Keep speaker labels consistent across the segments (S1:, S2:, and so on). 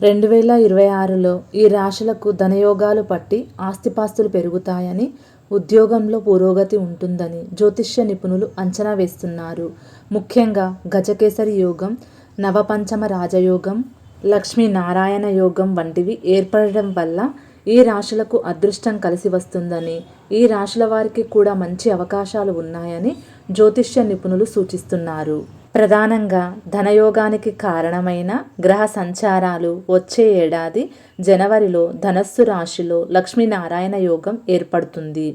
S1: రెండు వేల ఇరవై ఆరులో ఈ రాశులకు ధనయోగాలు పట్టి ఆస్తిపాస్తులు పెరుగుతాయని ఉద్యోగంలో పురోగతి ఉంటుందని జ్యోతిష్య నిపుణులు అంచనా వేస్తున్నారు. ముఖ్యంగా గజకేసరి యోగం నవపంచమ రాజయోగం లక్ష్మీనారాయణ యోగం వంటివి ఏర్పడడం వల్ల ఈ రాశులకు అదృష్టం కలిసి వస్తుందని ఈ రాశుల వారికి కూడా మంచి అవకాశాలు ఉన్నాయని జ్యోతిష్య నిపుణులు సూచిస్తున్నారు. ప్రధానంగా ధనయోగానికి కారణమైన గ్రహ సంచారాలు వచ్చే ఏడాది జనవరిలో ధనస్సు రాశిలో లక్ష్మీనారాయణ యోగం ఏర్పడుతుంది.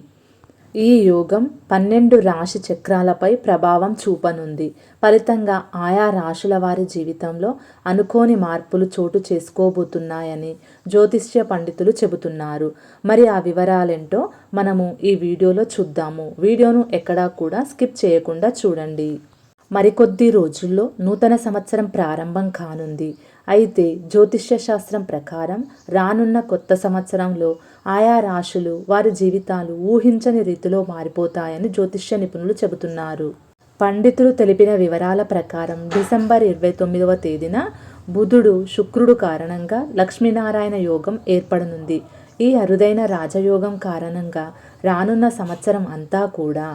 S1: ఈ యోగం పన్నెండు రాశి చక్రాలపై ప్రభావం చూపనుంది. ఫలితంగా ఆయా రాశుల వారి జీవితంలో అనుకోని మార్పులు చోటు చేసుకోబోతున్నాయని జ్యోతిష్య పండితులు చెబుతున్నారు. మరి ఆ వివరాలేంటో మనము ఈ వీడియోలో చూద్దాము. వీడియోను ఎక్కడా కూడా స్కిప్ చేయకుండా చూడండి. మరికొద్ది రోజుల్లో నూతన సంవత్సరం ప్రారంభం కానుంది. అయితే జ్యోతిష్య శాస్త్రం ప్రకారం రానున్న కొత్త సంవత్సరంలో ఆయా రాశులు వారి జీవితాలు ఊహించని రీతిలో మారిపోతాయని జ్యోతిష్య నిపుణులు చెబుతున్నారు. పండితులు తెలిపిన వివరాల ప్రకారం డిసెంబర్ ఇరవై తొమ్మిదవ తేదీన బుధుడు శుక్రుడు కారణంగా లక్ష్మీనారాయణ యోగం ఏర్పడనుంది. ఈ అరుదైన రాజయోగం కారణంగా రానున్న సంవత్సరం అంతా కూడా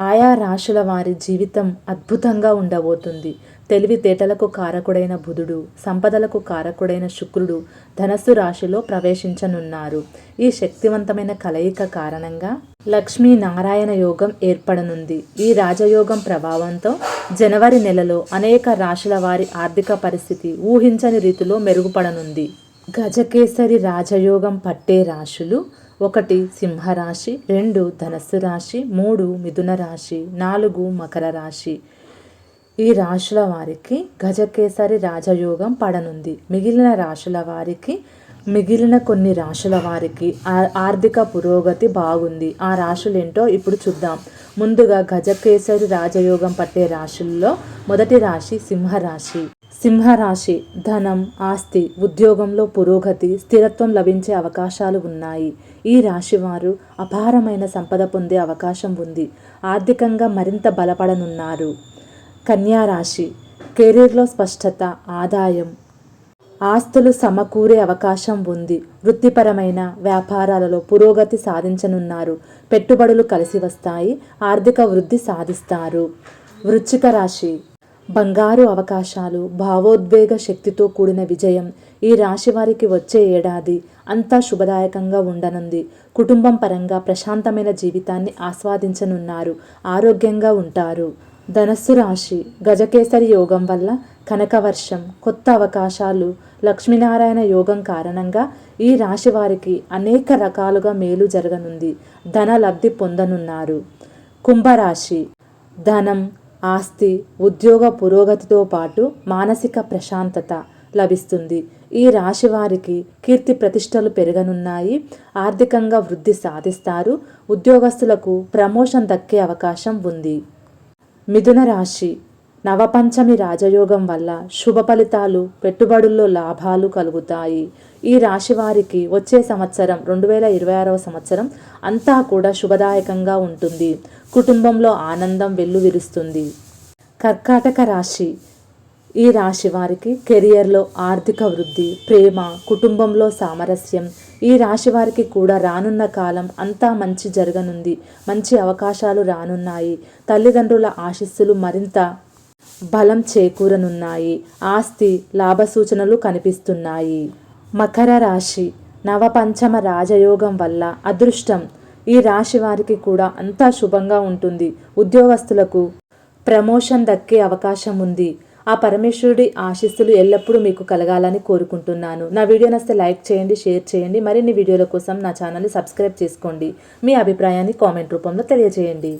S1: ఆయా రాశుల వారి జీవితం అద్భుతంగా ఉండబోతుంది. తెలివితేటలకు కారకుడైన బుధుడు సంపదలకు కారకుడైన శుక్రుడు ధనస్సు రాశిలో ప్రవేశించనున్నారు. ఈ శక్తివంతమైన కలయిక కారణంగా లక్ష్మీ నారాయణ యోగం ఏర్పడనుంది. ఈ రాజయోగం ప్రభావంతో జనవరి నెలలో అనేక రాశుల వారి ఆర్థిక పరిస్థితి ఊహించని రీతిలో మెరుగుపడనుంది. గజకేసరి రాజయోగం పట్టే రాశులు ఒకటి సింహరాశి రెండు ధనస్సు రాశి మూడు మిథున రాశి నాలుగు మకర రాశి. ఈ రాశుల వారికి గజకేసరి రాజయోగం పడనుంది. మిగిలిన రాశుల వారికి మిగిలిన కొన్ని రాశుల వారికి ఆర్థిక పురోగతి బాగుంది. ఆ రాశులేంటో ఇప్పుడు చూద్దాం. ముందుగా గజకేసరి రాజయోగం పట్టే రాశుల్లో మొదటి రాశి సింహరాశి. సింహరాశి ధనం ఆస్తి ఉద్యోగంలో పురోగతి స్థిరత్వం లభించే అవకాశాలు ఉన్నాయి. ఈ రాశివారు అపారమైన సంపద పొందే అవకాశం ఉంది. ఆర్థికంగా మరింత బలపడనున్నారు. కన్యారాశి కెరీర్లో స్పష్టత ఆదాయం ఆస్తులు సమకూరే అవకాశం ఉంది. వృత్తిపరమైన వ్యాపారాలలో పురోగతి సాధించనున్నారు. పెట్టుబడులు కలిసి వస్తాయి. ఆర్థిక వృద్ధి సాధిస్తారు. వృచ్చిక రాశి బంగారు అవకాశాలు భావోద్వేగ శక్తితో కూడిన విజయం ఈ రాశి వారికి వచ్చే ఏడాది అంతా శుభదాయకంగా ఉండనుంది. కుటుంబం పరంగా ప్రశాంతమైన జీవితాన్ని ఆస్వాదించనున్నారు. ఆరోగ్యంగా ఉంటారు. ధనస్సు రాశి గజకేసరి యోగం వల్ల కనకవర్షం కొత్త అవకాశాలు లక్ష్మీనారాయణ యోగం కారణంగా ఈ రాశి వారికి అనేక రకాలుగా మేలు జరగనుంది. ధన లబ్ధి పొందనున్నారు. కుంభరాశి ధనం ఆస్తి ఉద్యోగ పురోగతితో పాటు మానసిక ప్రశాంతత లభిస్తుంది. ఈ రాశి వారికి కీర్తి ప్రతిష్టలు పెరగనున్నాయి. ఆర్థికంగా వృద్ధి సాధిస్తారు. ఉద్యోగస్తులకు ప్రమోషన్ దక్కే అవకాశం ఉంది. మిథున రాశి నవపంచమి రాజయోగం వల్ల శుభ ఫలితాలు పెట్టుబడుల్లో లాభాలు కలుగుతాయి. ఈ రాశి వారికి వచ్చే సంవత్సరం రెండు వేల ఇరవై ఆరవ సంవత్సరం అంతా కూడా శుభదాయకంగా ఉంటుంది. కుటుంబంలో ఆనందం వెల్లువిరుస్తుంది. కర్కాటక రాశి. ఈ రాశి వారికి కెరియర్లో ఆర్థిక వృద్ధి ప్రేమ కుటుంబంలో సామరస్యం ఈ రాశి వారికి కూడా రానున్న కాలం అంతా మంచి జరగనుంది. మంచి అవకాశాలు రానున్నాయి. తల్లిదండ్రుల ఆశీస్సులు మరింత బలం చేకూరనున్నాయి. ఆస్తి లాభసూచనలు కనిపిస్తున్నాయి. మకర రాశి. నవపంచమ రాజయోగం వల్ల అదృష్టం. ఈ రాశి వారికి కూడా అంతా శుభంగా ఉంటుంది. ఉద్యోగస్తులకు ప్రమోషన్ దక్కే అవకాశం ఉంది. ఆ పరమేశ్వరుడి ఆశీస్సులు ఎల్లప్పుడూ మీకు కలగాలని కోరుకుంటున్నాను. నా వీడియో నస్తే లైక్ చేయండి షేర్ చేయండి. మరిన్ని వీడియోల కోసం నా ఛానల్ని సబ్స్క్రైబ్ చేసుకోండి. మీ అభిప్రాయాన్ని కామెంట్ రూపంలో తెలియజేయండి.